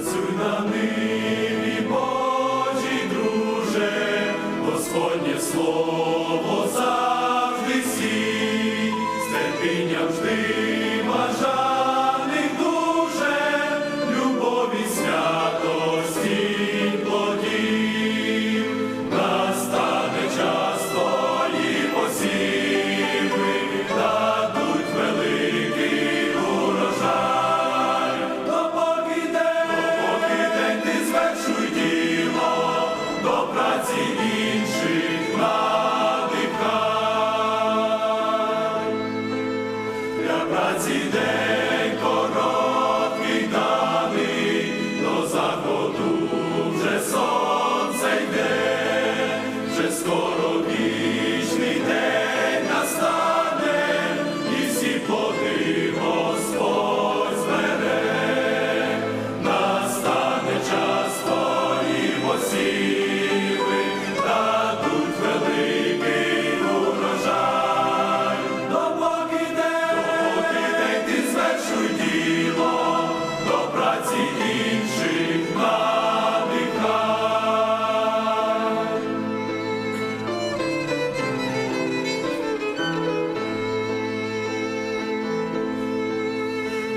Працюй на ниві, друже, Господнє слово. скоро вічний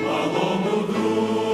Малому друже